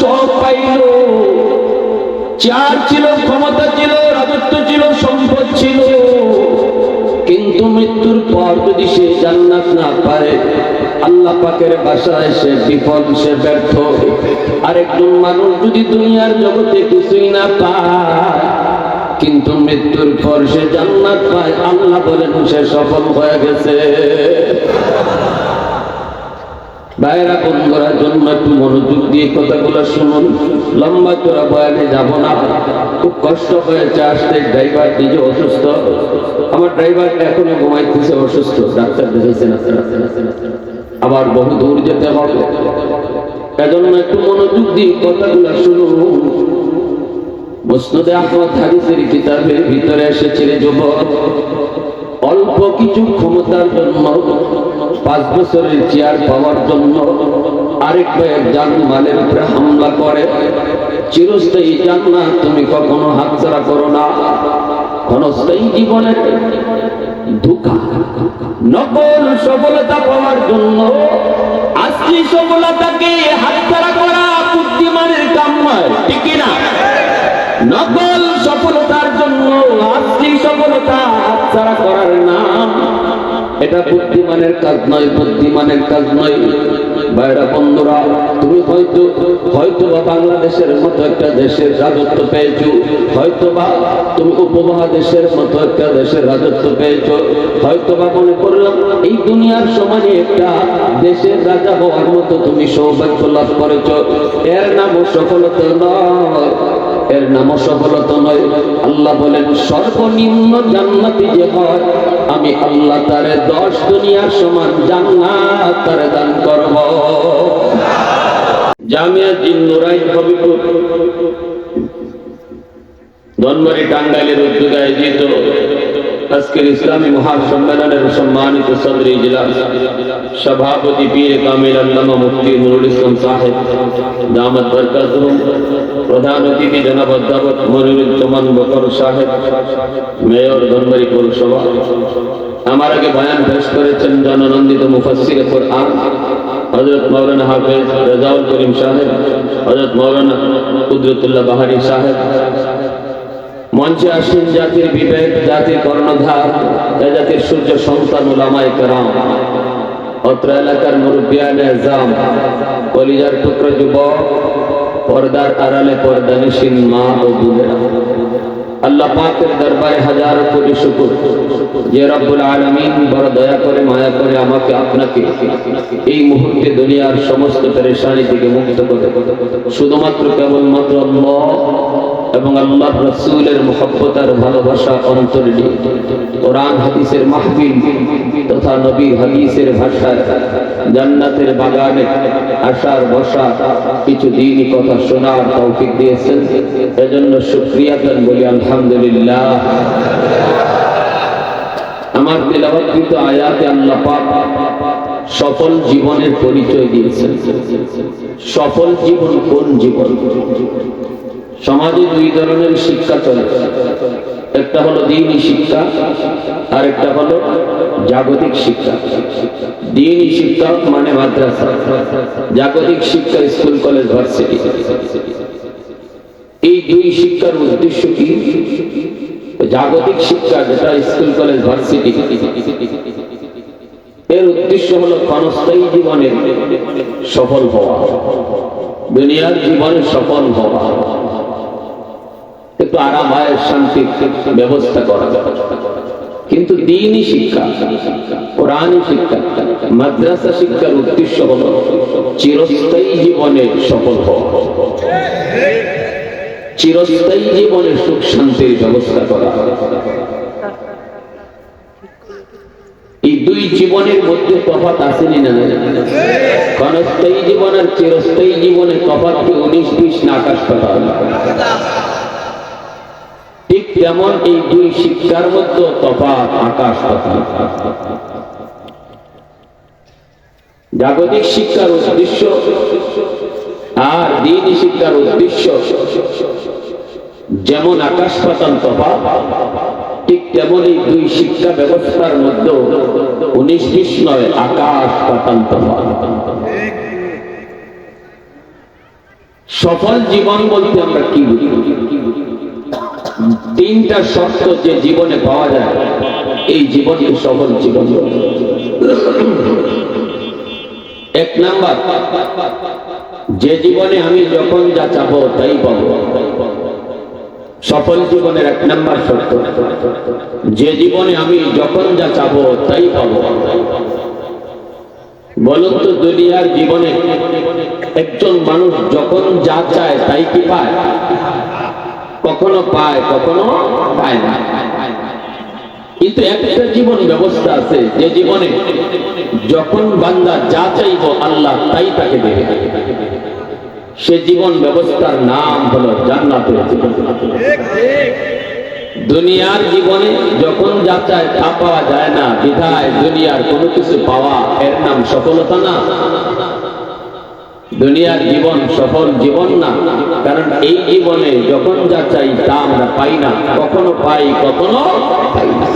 সব পাইল। চার ছিল, ক্ষমতা ছিল, রাজত্ব ছিল, সম্পদ ছিল। কিন্তু মৃত্যুর পর যদি সে জান্নাত না পারে, আল্লাহ পাকের বাসায় সে সে ব্যর্থ। আরেকজন মানুষ যদি দুনিয়ার জগতে কিছুই না পায়, কিন্তু মৃত্যুর পর সে জান্নাত পায়, আল্লাহ বলেন সে সফল হয়ে গেছে। জন্য একটু মনোযোগ দিয়ে কথাগুলো শুনুন। লম্বা বয়ানে যাব না। খুব কষ্ট হয়েছে ড্রাইভার নিজে অসুস্থ। আমার এখনও অসুস্থ। ডাক্তার আপনারা আবার বহু দূর যেতে হবে। এজন্য একটু মনোযোগ দিয়ে কথাগুলো শুনুন। মুসনদে আহমদ হাদিসের কিতাবের ভিতরে এসেছে যুবক। অল্প কিছু ক্ষমতার জন্য পাঁচ বছরের চেয়ার পাওয়ার জন্য আরেক ভাইয়ের জান মালের উপরে হামলা করে। চিরস্থায়ী জান্নাত তুমি কখনো হাতছাড়া করো না। ক্ষণস্থায়ী জীবনের নকল সফলতা পাওয়ার জন্য আসলি সফলতাকে হাতছাড়া করা বুদ্ধিমানের কাম নয়, ঠিক না নকল সফলতার জন্য আসলি সফলতা হাতছাড়া করার নাম এটা বুদ্ধিমানের কাজ নয়, বুদ্ধিমানের কাজ নয়। বাইরা বন্ধুরা, তুমি হয়তো হয়তো বা বাংলাদেশের মতো একটা দেশের রাজত্ব পেয়েছ হয়তো বা তুমি উপমহাদেশের মতো একটা দেশের রাজত্ব পেয়েছ হয়তো বা মনে করলাম এই দুনিয়ার সমাজে একটা দেশের রাজা হওয়ার মতো তুমি সৌভাগ্য লাভ করেছ। এর নামও সফলতা নয়। এর নাম সফলতা নয়। আল্লাহ বলেন, সর্বনিম্ন জান্নাতি যে হয় আমি আল্লাহ তারে দশ দুনিয়ার সমান জান্নাত তারে দান করব। জামিয়া জিন নুরাই হবিপুর। ধনবাড়ি টাঙ্গাইলের উদ্যোগে আয়োজিত আজকের ইসলামী মহাসম্মেলনের সম্মানিত সদর ইজলাস সভাপতি পীর কামিল আল্লামা মুফতি নুরুল ইসলাম সাহেব, দামত বরকাতুহুম প্রধান অতিথি জনাব অধ্যাপক মনিরুজ্জামান বকর সাহেব, মেয়র ধনবাড়ি পৌরসভা। আমার আগে বয়ান পেশ করেছেন জননন্দিত মুফাসসির কোরআন, হযরত মাওলানা হাফেজ রেজাউল করিম সাহেব, হযরত মাওলানা কুদরতুল্লাহ বাহারি সাহেব মঞ্চে আসেন জাতির বিবেক, জাতির কর্ণধার জাতির সূর্য সন্তান ওলামায়ে কেরাম। অত্র এলাকার মুরব্বিয়ানে জাম কলিজার টুকরো যুবক, পর্দার আড়ালে পর্দা নিশিন মা ও বোনেরা। আল্লাহ পাকের দরবারে হাজার কোটি শুকুর। যে রব্বুল আলামিন বড় দয়া করে, মায়া করে আমাকে, আপনাকে এই মুহূর্তে দুনিয়ার সমস্ত পেরেশানি থেকে মুক্ত করে শুধুমাত্র কেবলমাত্র আল্লাহ এবং আল্লাহ রসুলের মোহব্বত আর ভালোবাসা অন্তরে কোরআন, হাদিসের মাহফিল তথা নবী হাদিসের ভাষায় জান্নাতের বাগানে আসার বসা কিছু দিনই কথা শোনার তৌফিক দিয়েছেন। এজন্য শুক্রিয়াতন বলি আলহামদুলিল্লাহ। আমার তেলাবৎকৃত আয়াতে আল্লাহ সফল জীবনের পরিচয় দিয়েছেন। সফল জীবন কোন জীবন? সমাজে দুই ধরনের শিক্ষা চলে। একটা হলো দিনই শিক্ষা আর একটা হলো জাগতিক শিক্ষা। দিনই শিক্ষা মানে মাদ্রাসা। জাগতিক শিক্ষা স্কুল, কলেজ, ভার্সিটি। এই দুই শিক্ষার উদ্দেশ্য কি? জাগতিক শিক্ষা যেটা স্কুল, কলেজ, ভার্সিটি। এর উদ্দেশ্য হলো ক্ষণস্থায়ী জীবনে সফল হওয়া। দুনিয়ার জীবনে সফল হওয়া। একটু আরাম আয়ের শান্তির ব্যবস্থা করা। কিন্তু দিনই শিক্ষা, কোরআনই শিক্ষা, মাদ্রাসা শিক্ষার উদ্দেশ্য হলো চিরস্থায়ী জীবনে সফল চিরস্থায়ী জীবনে সুখ শান্তির ব্যবস্থা করা। এই দুই জীবনের মধ্যে তফাৎ আসেনি না? ক্ষণস্থায়ী জীবন আর চিরস্থায়ী জীবনের তফাৎ কি উনিশ বিশ না আকাশ ঠিক তেমন এই দুই শিক্ষার মধ্যে তফাৎ আকাশ জাগতিক শিক্ষার উদ্দেশ্য আর দিনই শিক্ষার উদ্দেশ্য যেমন আকাশ পাতাল তফাৎ, ঠিক তেমন এই দুই শিক্ষা ব্যবস্থার মধ্যে উনিশ নয় আকাশ পাতাল তফাৎ। সফল জীবন বলতে আমরা কি বুঝি? তিনটা শর্ত যে জীবনে পাওয়া যায়, এই জীবনকে সফল জীবন এক নাম্বার, যে জীবনে আমি যখন যা চাবো তাই পাবো। সফল জীবনের এক নাম্বার শর্ত, যে জীবনে আমি যখন যা চাবো তাই পাবো। বলুন তো, দুনিয়ার জীবনে একজন মানুষ যখন যা চায় তাই কি পায়? কখনো পায় কখনো পায় না। কিন্তু একটা জীবন ব্যবস্থা আছে, যে জীবনে যখন বান্দা যা চাইব আল্লাহ তাই তাকে দেবে। সে জীবন ব্যবস্থার নাম হলো জান্নাতের দুনিয়ার জীবনে যখন যা চায় তা পাওয়া যায় না, বিধায় দুনিয়ার কোনো কিছু পাওয়া এর নাম সফলতা না। দুনিয়ার জীবন সফল জীবন না। কারণ এই জীবনে যখন যা চাই তা আমরা পাই না। কখনো পাই কখনো পাই না।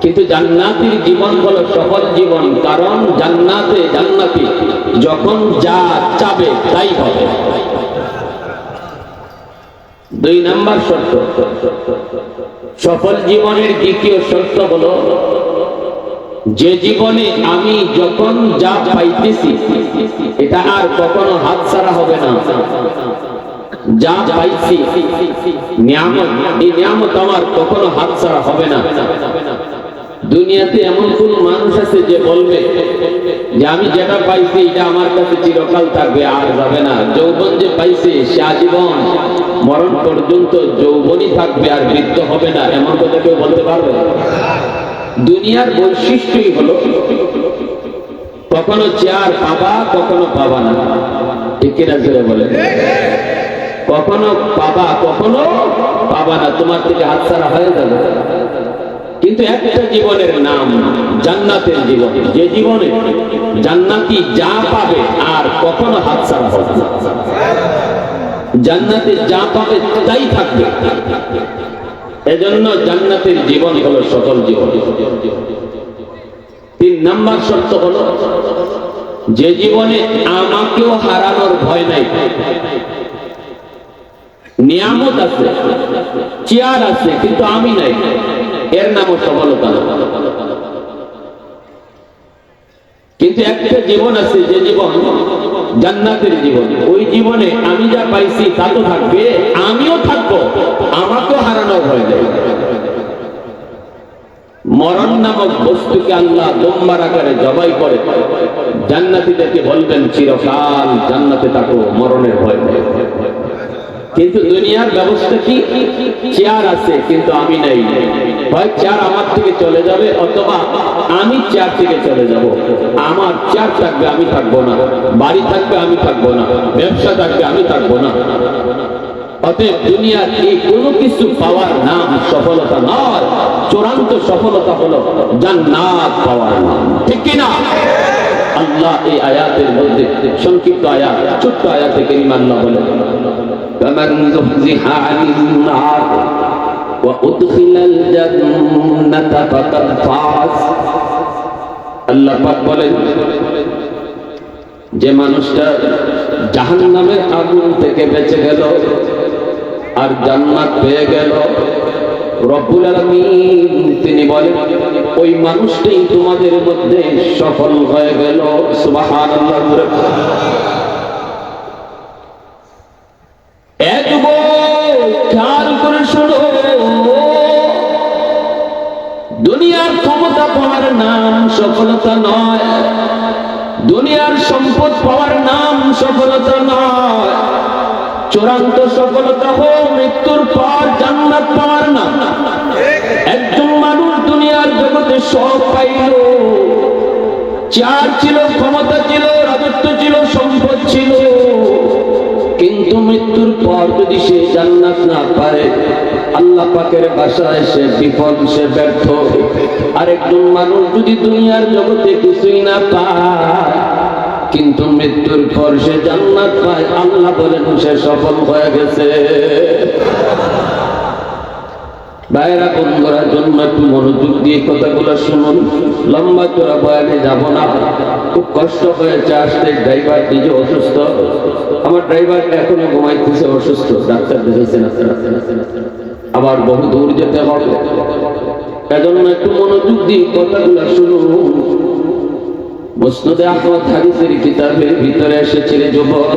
কিন্তু জান্নাতির জীবন হলো সফল জীবন। কারণ জান্নাতে জান্নাতি, যখন যা চাবে তাই হবে। দুই নাম্বার শর্ত। সফল জীবনের দ্বিতীয় শর্ত হলো যে জীবনে আমি যখন যা পাইতেছি, এটা আর কখনো হাত ছাড়া হবে না। যা পাইছি, নিয়ামত, এই নিয়ামত আমার কখনো হাত ছাড়া হবে না। দুনিয়াতে এমন কোন মানুষ আছে যে বলবে যে, আমি যেটা পাইছি, এটা আমার কাছে চিরকাল থাকবে, আর যাবে না। যৌবন যে পাইছে, সে আজীবন মরণ পর্যন্ত যৌবনই থাকবে আর বৃদ্ধ হবে না, এমন কথা কেউ বলতে পারবে? দুনিয়ার বৈশিষ্ট্যই হলো কখনো চেয়ার পাবা কখনো পাবা না। ঠিক জোরে বলে কখনো পাবা কখনো পাবা না। তোমার থেকে হাত ছাড়া হয়ে যাবে। কিন্তু একটা জীবনের নাম জান্নাতের জীবন। যে জীবনে জান্নাতি যা পাবে আর কখনো হাত ছাড়া হবে। জান্নাতে যা পাবে তাই থাকবে। এজন্য জান্নাতের জীবন হলো সফল জীবন। তিন নাম্বার শর্ত হলো, যে জীবনে আমাকেও হারানোর ভয় নাই। নিয়ামত আছে, চেয়ার আছে, কিন্তু আমি নাই। এর নামও সফলতা কিন্তু একটা জীবন আছে, যে জীবন জান্নাতের জীবন। ওই জীবনে আমি যা পাইছি তা তো থাকবে, আমিও থাকব, আমাকেও হারানো হয়ে যাবে মরণ নামক বস্তুকে আল্লাহ বোম্বার আকারে জবাই করে। জান্নাতিদেরকে বলবেন, চিরকাল জান্নাতে থাকো, মরণের ভয় নেই কিন্তু দুনিয়ার ব্যবস্থা কি? চেয়ার আছে, কিন্তু আমি নাই। হয় চেয়ার আমার থেকে চলে যাবে, অথবা আমি চেয়ার থেকে চলে যাব। আমার চেয়ার থাকবে, আমি থাকব না। বাড়ি থাকবে, আমি থাকব না। ব্যবসা থাকবে, আমি থাকব না। অতএব দুনিয়ার এই কোনো কিছু পাওয়ার নাম সফলতা নয়। চূড়ান্ত সফলতা হলো জান্নাত পাওয়ার নাম। ঠিক কিনা আল্লাহ এই আয়াতের মধ্যে সংক্ষিপ্ত আয়াত, ছোট্ট আয়াতে কেরিমান্না বলে فمن زحزح عن النار وأدخل الجنة فقد فاز আল্লাহ পাক বলেন যে মানুষটা জাহান্নামের আগুন থেকে বেঁচে গেল আর জান্নাত পেয়ে গেল রব্বুল আলামিন তিনি বলেন ওই মানুষটাই তোমাদের মধ্যে সফল হয়ে গেল সুবহানাল্লাহ সফলতা নয়। দুনিয়ার সম্পদ পাওয়ার নাম সফলতা নয়। চূড়ান্ত সফলতা হোক, মৃত্যুর পর, জান্নাত পাওয়ার না একজন মানুষ দুনিয়ার জগতে সব পাইল। চার ছিল ক্ষমতা মৃত্যুর পর যদি সে জান্নাত না পারে, আল্লাহ পাকের বাসায় সে বিফল সে ব্যর্থ। আরেকজন মানুষ যদি দুনিয়ার জগতে কিছুই না পায়, কিন্তু মৃত্যুর পর সে জান্নাত পায়, আল্লাহ বলেন সে সফল হয়ে গেছে। ভাইরা করার জন্য একটু মনোযোগ দিয়ে কথাগুলো শুনুন। লম্বা চোরা বয়ানে যাব না। খুব কষ্ট হয়েছে, আসতে ড্রাইভার নিজে অসুস্থ। আমার ড্রাইভার এখনও ঘুমাইতেছে, অসুস্থ। ডাক্তার আপনারা। আবার বহু দূর যেতে হবে। এজন্য একটু মনোযোগ দিয়ে কথাগুলো শুনুন। মুসনদে আহমদ হাদিসের কিতাবের ভিতরে এসেছে রে যুবক।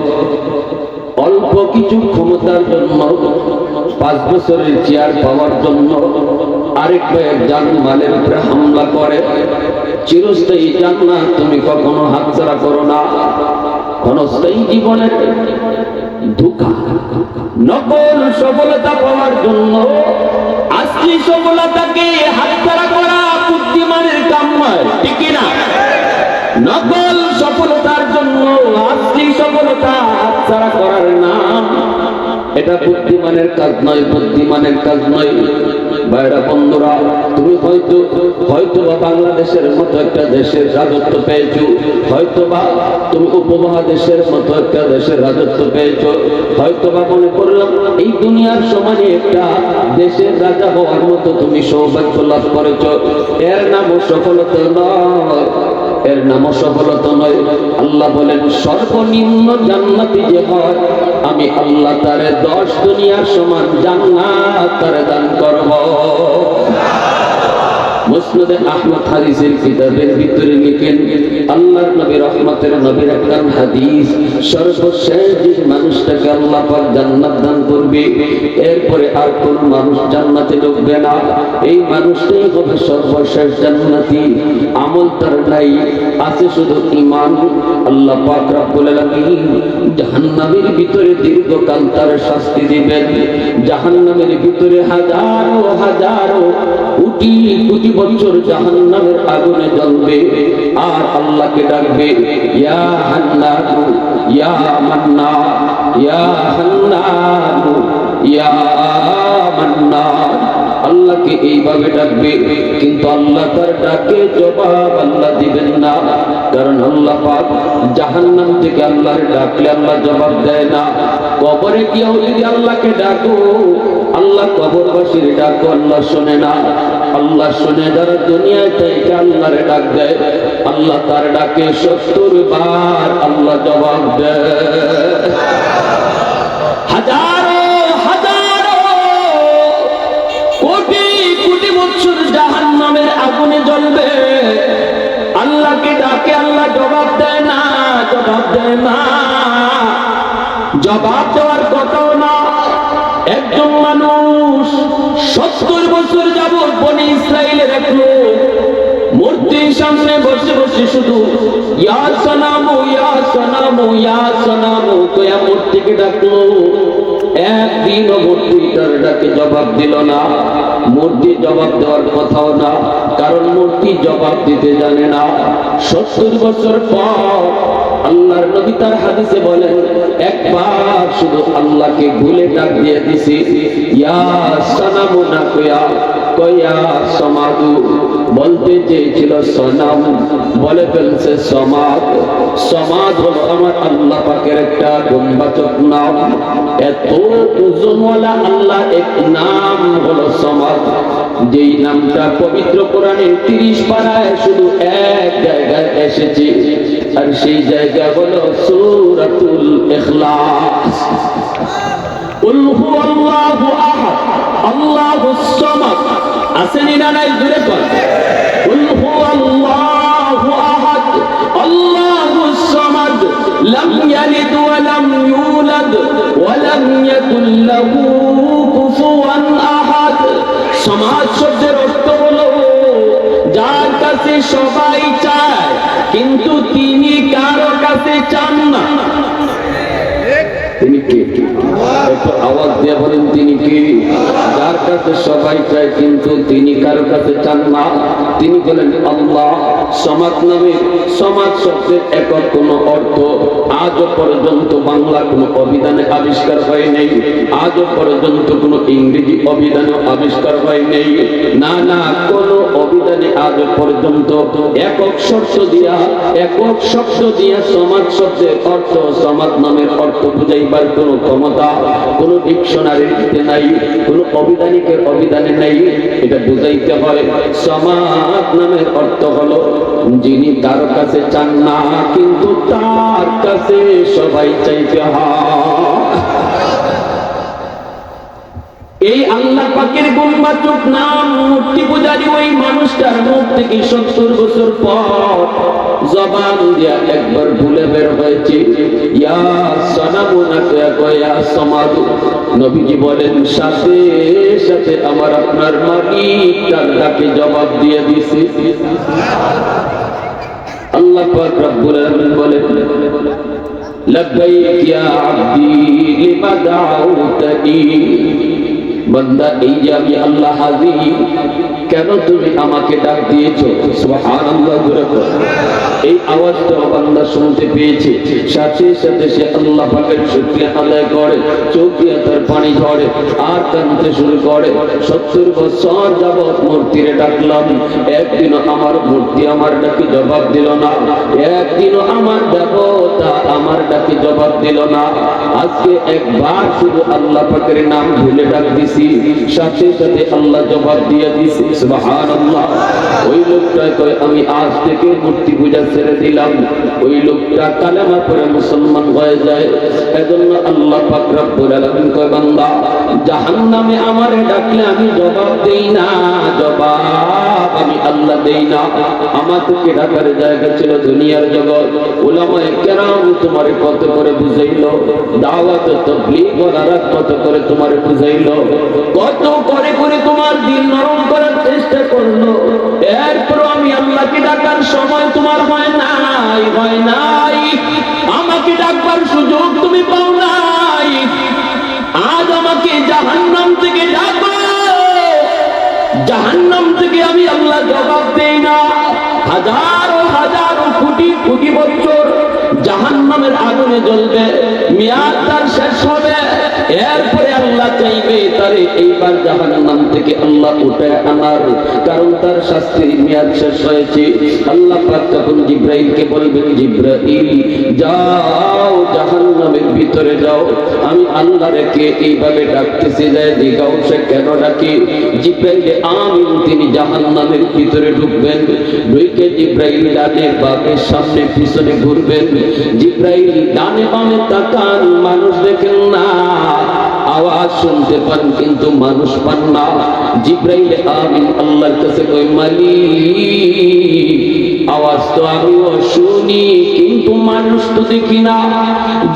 অল্প কিছু ক্ষমতার জন্য পাঁচ বছরের চেয়ার পাওয়ার জন্য আরেক ভাইয়ের জান মালের উপরে হামলা করে। চিরস্থায়ী জান্নাত তুমি কখনো হাতছাড়া করো না। ক্ষণস্থায়ী জীবনের ধোকা। নকল সফলতা পাওয়ার জন্য আসলি সফলতাকে হাতছাড়া করা বুদ্ধিমানের কাম নয়, ঠিক না নকল সফলতার জন্য আসলি সফলতা হাতছাড়া করার নাম এটা বুদ্ধিমানের কাজ নয়, বুদ্ধিমানের কাজ নয়। বাইরা বন্ধুরা, তুমি হয়তো হয়তো বা বাংলাদেশের মতো একটা দেশের রাজত্ব পেয়েছ হয়তো বা তুমি উপমহাদেশের মতো একটা দেশের রাজত্ব পেয়েছ হয়তো বা মনে করলাম এই দুনিয়ার সমানে একটা দেশের রাজা হওয়ার মতো তুমি সৌভাগ্য লাভ করেছ। এর নামও সফলতা নয়, এর নামও সফলতা নয়। আল্লাহ বলেন, সর্বনিম্ন জান্নাতি যে হয় আমি আল্লাহ তারে দশ দুনিয়ার সমান জান্নাত তারে দান করব। যে মানুষটাকে আল্লাহ দান করবে আর কোন মানুষ এই আমল তার নাই, আছে শুধু ইমান আল্লাহ পাক রব্বুল আলামিন জাহান্নামের ভিতরে দীর্ঘকাল তার শাস্তি দিবেন। জাহান্নামের ভিতরে হাজারো হাজারো কোটি কোটি বছর জাহান্নামের আগুনে জ্বলবে। আর আল্লাহকে ডাকবে, ইয়া হান্নানু ইয়া মান্না ইয়া হান্নানু ইয়া মান্না আল্লাহকে এইভাবে ডাকবে, কিন্তু আল্লাহ তার ডাকে জবাব আল্লাহ দিবেন না। কারণ আল্লাহ পাক জাহান্নাম থেকে আল্লাহর ডাকলে আল্লাহ জবাব দেয় না। কবরে গিয়েও যদি আল্লাহকে ডাকো, আল্লাহ কবরবাসীর ডাকো আল্লাহ শোনে না। আল্লাহ শুনে যারা দুনিয়ায় থেকে আল্লাহরে ডাক দেয়, আল্লাহ তার ডাকে সত্তর বার আল্লাহ জবাব দেয়। হাজারো বছর জাহান নামের আগুনে জ্বলবে। আল্লাহকে ডাকে, আল্লাহ জবাব দেয় না, জবাব দেয় না। জবাব দেওয়ার কথাও না। একজন মানুষ সত্তর বছর যাবৎ বনে ইসরায়েলের এক মূর্তির সামনে বসে বসে শুধু, ইয়া সনামু ইয়া সনামু ইয়া সনামু কয়া মূর্তিকে ডাকলো। একদিনও মূর্তিটার ডাকে জবাব দিল না। জবাব দেওয়ার কথাও না, কারণ মূর্তি জবাব দিতে জানে না। সত্তর বছর পর আল্লাহর নবী তার হাদিসে বলেন, একবার শুধু আল্লাহকে ভুলে ডাক দিয়ে দিছি। ইয়া সানামু না কয়া কয়া সমাদু বলতে চেয়েছিল সনাম বলে ফেলছে সমাদ সমাদ হলো আমার আল্লাহ পাকের একটা গুণবাচক নাম এত ওজনওয়ালা আল্লাহ এক নাম হলো সমাদ যেই নামটা পবিত্র কোরআনের তিরিশ পাড়ায় শুধু এক জায়গায় এসেছে আর সেই জায়গা হলো সূরাতুল ইখলাস قل هو الله احد الله الصمد আসেনি না নাই জুড়ে কর قل هو الله احد الله الصمد لم يلد ولم يولد ولم يكن له كفوا احد সমাজ শব্দের অর্থ হলো যার কাছে সবাই চায় কিন্তু তিনি কারো কাছে চান না আওয়াজ দিয়ে বলেন, তিনি কে? যার কাছে সবাই চায়, কিন্তু তিনি কারও কাছে চান না। তিনি বলেন, আল্লাহ, সমাজ নামে সমাজ শব্দের একক কোন অর্থ আজও পর্যন্ত বাংলা কোনো অভিধানে আবিষ্কার হয় নাই। আজও পর্যন্ত কোনো ইংরেজি অভিধানে আবিষ্কার হয় নাই। না না কোন অভিধানে আজ পর্যন্ত একক শব্দ দিয়া, একক শব্দ দিয়া সমাজ শব্দের অর্থ সমাজ নামের অর্থ বুঝাইবার কোন ক্ষমতা কোন ডিকশনারিতে নাই, কোনো অভিধানিকের অভিধানে নাই। এটা বুঝাইতে হয়, সমাজ নামের অর্থ হলো, যিনি তার কাছে চান না, কিন্তু তার কাছে সবাই চাইতে হয়। পাকের গুণবাচক নাম মূর্তি পূজারী ওই মানুষটার মুখ থেকে সত্তর বছর পর জবান দিয়া একবার ভুলে বের হয়েছে। ইয়া না কয়া নবীজি বলেন, সাথে সাথে আমার আপনার মালিক তার জবাব দিয়ে দিছে। আল্লাহ পাক রব্বুল আলামিন বলেন, লব্বাইক ইয়া আবদি, লিমা দাউতানি? বান্দা এই যে আমি আল্লাহ হাজির। কেন তুমি আমাকে ডাক দিয়েছ? এই আওয়াজটা বান্দা শুনতে পেয়েছে। সাথে সাথে সে আল্লাহ পাকের শুকরিয়া আদায় করে চোখ দিয়ে তার পানি ঝরে, আর কাঁদতে শুরু করে। সত্তর বছর যাবৎ মূর্তিরে ডাকলাম। একদিনও আমার মূর্তি আমার ডাকে জবাব দিল না। একদিনও আমার দেবতা আমার ডাকে জবাব দিল না। আজকে একবার শুধু আল্লাহ পাকের নাম ভুলে ডাক দিছি। সাথে সাথে আল্লাহ জবাব দিয়ে দিছি। সুবহানাল্লাহ। ওই ছিল দুনিয়ার জগৎ। কেরাম তোমারে কত করে বুঝাইলো? দাওয়াত তাবলীগ করার কত করে তোমারে বুঝাইলো? কত করে করে তোমার দিল নরম করার চেষ্টা করল। এরপর আমি আল্লাহকে ডাকার সময় তোমার হয় নাই হয় নাই। আমাকে ডাকবার সুযোগ তুমি পাও নাই। আজ আমাকে জাহান্নাম থেকে ডাকো। জাহান্নাম থেকে আমি আল্লাহ জবাব দেই না। হাজারো হাজারো কোটি কোটি বছর জাহান্নামের আগুনে জ্বলবে, মেয়াদ তার শেষ হবে। এরপরে আল্লাহ চাইবে তারে এইবার জাহান্নাম থেকে আল্লাহ উঠে আনার। কারণ তার শাস্তির মেয়াদ শেষ হয়েছে। আল্লাহ তখন জিব্রাইলকে বলবেন, জিব্রাইল, যাও জাহান্নামের ভিতরে যাও। আমি আল্লাহ রেখে এইভাবে ডাকতেছি, যায় দিগাও সে কেন ডাকে? জিব্রাইল আমিন, তিনি জাহান্নামের ভিতরে ঢুকবেন। ঢুকে জিব্রাইল ডানে বামে, সামনে পিছনে ঘুরবেন। জিব্রাইল ডানে বামে তাকান, মানুষ দেখেন না। আওয়াজ শুনতে পান, কিন্তু মানুষ পান না। জিব্রাইল আমিন, আল্লাহর কাছে কই মালি আওয়াজ তো আমিও শুনি, কিন্তু মানুষ তো দেখি না।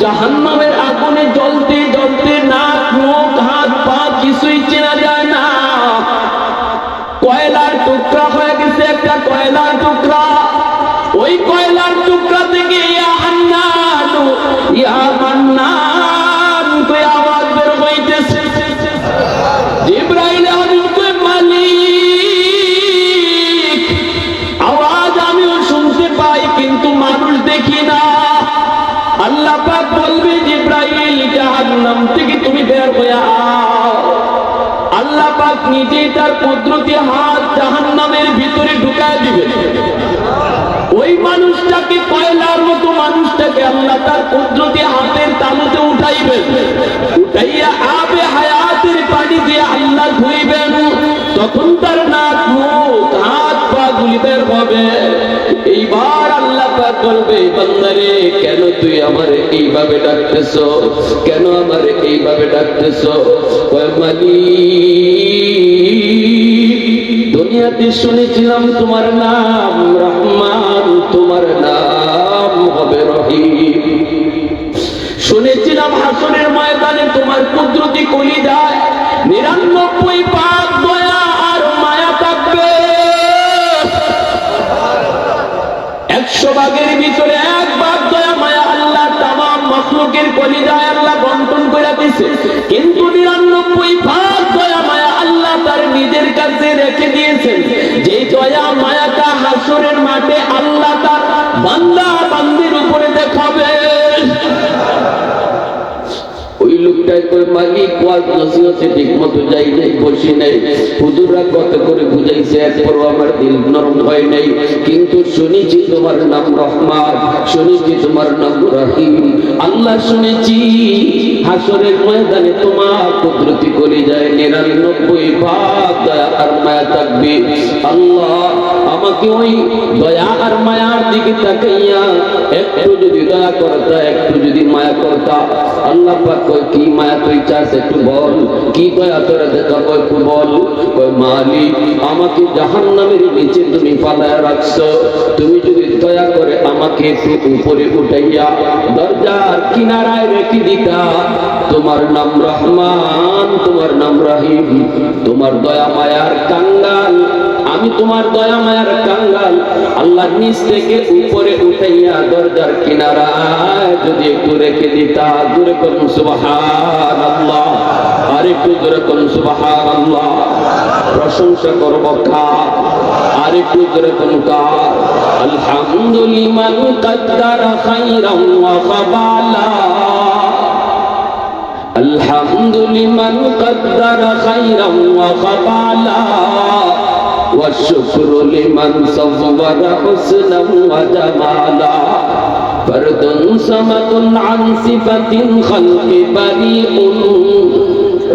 জাহান্নামের আগুনে জ্বলতে জ্বলতে নাক মানুষ দেখি না আল্লাহ পাক বলবে, জিব্রাইল জাহান্নাম থেকে তুমি বের হয়ে আল্লাহ পাক নিজেই তার কুদরতি হাত জাহান্নামের ভিতরে ঢুকায় দিবে। ওই মানুষটাকে, কয়লার মতো মানুষটাকে আল্লাহ তার কুদরতি হাতের তালুতে উঠাইবেন উঠাইয়া আবে হায়াতের পানি দিয়ে আল্লাহ ধুইবেন তখন তার নাক, মুখ, হাত, পা গুলি বের হবে, এইবার আল্লাহ পাক বলবে বান্দারে, কেন তুই আমারে এইভাবে ডাকতেছ? কেন আমারে এইভাবে ডাকতেছ? মানি দুনিয়াতে শুনেছিলাম তোমার নাম রহমান। মখলুকের কলিদায় আল্লাহ বন্টন করে দিছে। কিন্তু নিরানব্বই ভাগ দয়া মায়া আল্লাহ তার নিজের কাছে রেখে দিয়েছেন। যে দয়া মায়াটা হাসুরের মাঠে আল্লাহ তার বান্দা ওই লোকটাই কই মালিক ওয়াজ নসিহতে ঠিক মতো যাই নাই, বসি নাই। হুজুররা কত করে বুঝাইছে, এরপরও আমার দিল নরম হয় নাই। কিন্তু শুনেছি তোমার নাম রহমান, শুনেছি তোমার নাম রহিম। আল্লাহ শুনেছি, হাসরের ময়দানে তোমার কুদরতি করে যায়, নিরানব্বই ভাগ দয়া আর মায়া থাকবে। আল্লাহ আমাকে ওই দয়া আর মায়ার দিকে তাকাইয়া, একটু যদি দয়া করতা, একটু যদি মায়া করতা। আল্লাহ পাক কি মায়া তুই চাস একটু বল। কি দয়া তোরা দেখাবো একটু বল। কয়, মালিক, আমাকে জাহান্নামের নিচে তুমি পালায় রাখছো। তুমি যদি দয়া করে আমাকে একটু উপরে উঠাইয়া দরজার কিনারায় রেখে দিতা। তোমার নাম রহমান, তোমার নাম রহিম, তোমার দয়া মায়ার কাঙ্গাল। আমি তোমার দয়া মায়ার কাঙ্গাল আল্লাহ নিচ থেকে উপরে উঠাইয়া দরজার কিনারায় যদি একটু রেখে দিতা দূরে করুন সুবাহান আল্লাহ আর একটু দূরে করুন সুবাহান আল্লাহ প্রশংসা করব কা আর একটু দূরে করুন কা আলহামদুলিমান কদ্দার খাইরাম ওয়া খাবালা الحمد لمن قدر خيرا وخبالا والشكر لمن صور حسنا وجمالا فرد صمد عن صفة خلق بريء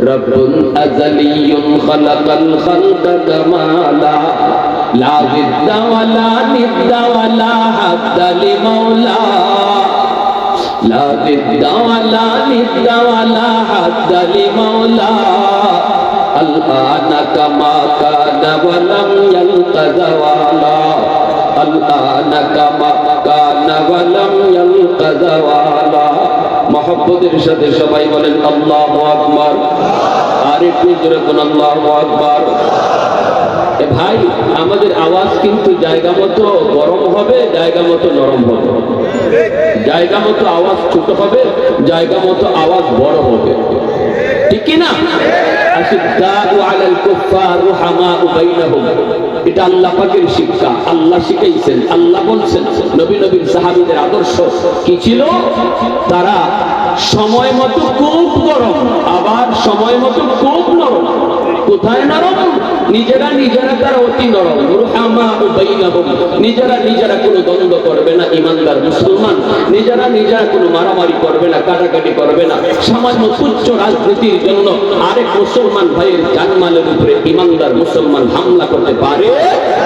رب أزلي خلق الخلق كمالا لا ضد ولا ند ولا حد لمولاه لا ضد ولا ند ولا حد لمولى الآن كما كان ولم يلق زوالا الآن كما كان ولم يلق زوالا মহব্বতের সাথে সবাই বলেন আল্লাহ আকবার আর একটু জোরে কোন আল্লাহ আকবার এ ভাই আমাদের আওয়াজ কিন্তু জায়গা মতো গরম হবে জায়গা মতো নরম হবে জায়গা মতো আওয়াজ ছোট হবে জায়গা মতো আওয়াজ বড় হবে ঠিক না আশিদ্দাউ আলাল কুফফার রুহামাউ আল্লাহ পাকের শিক্ষা। আল্লাহ শিখাইছেন, আল্লাহ বলছেন, নবী নবীর আদর্শ কি ছিল? তারা সময় মতো খুব গরম, আবার সময় মতো খুব নরম। কোথায় নরম? নিজেরা নিজেরা তারা অতি নরম। নিজেরা নিজেরা কোনো দ্বন্দ্ব করবে না, ইমানদার মুসলমান। নিজেরা নিজেরা কোনো মারামারি করবে না, কাটাকাটি করবে না। সামান্য তুচ্ছ রাজনীতির জন্য আরেক মুসলমান ভাইয়ের জানমালের উপরে ইমানদার মুসলমান হামলা করতে পারে?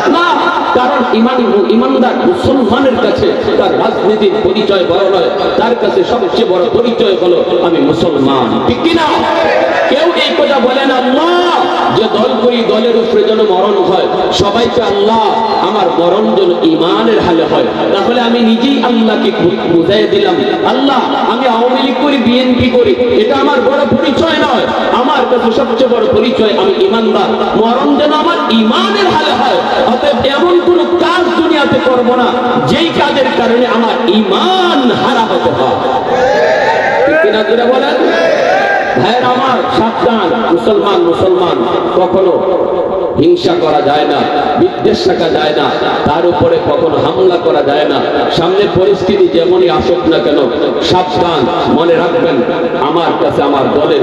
না। কারণ ইমান ইমানদার মুসলমানের কাছে তার রাজনীতির পরিচয় বড় নয়, তার কাছে সবচেয়ে বড় পরিচয় হলো, আমি মুসলমান। ঠিক কিনা? কেউ এই কথা বলেন আল্লাহ! যে দল করি, দলের উপরে যেন মরণ হয়। সবাইকে আল্লাহ আমার মরণ যেন ইমানের হালে হয়। তাহলে আমি নিজেই আল্লাহকে বুঝাই দিলাম। আল্লাহ, আমি আওয়ামী লীগ করি, বিএনপি করি, এটা আমার বড় পরিচয় নয়। আমার কাছে সবচেয়ে বড় পরিচয়, আমি ইমানদার মরণ যেন আমার ইমানের হালে হয়। অতএব এমন কোন কাজ দুনিয়াতে করব না, যেই কাজের কারণে আমার ইমান হারা হতে হয়। কিনা বলেন? সাবধান। মুসলমান মুসলমান, কখনো হিংসা করা যায় না, বিদ্বেষ রাখা যায় না, তার উপরে কখনো হামলা করা যায় না। সামনে পরিস্থিতি যেমনই আসুক না কেন, সাবধান, মনে রাখবেন, আমার কাছে আমার দলের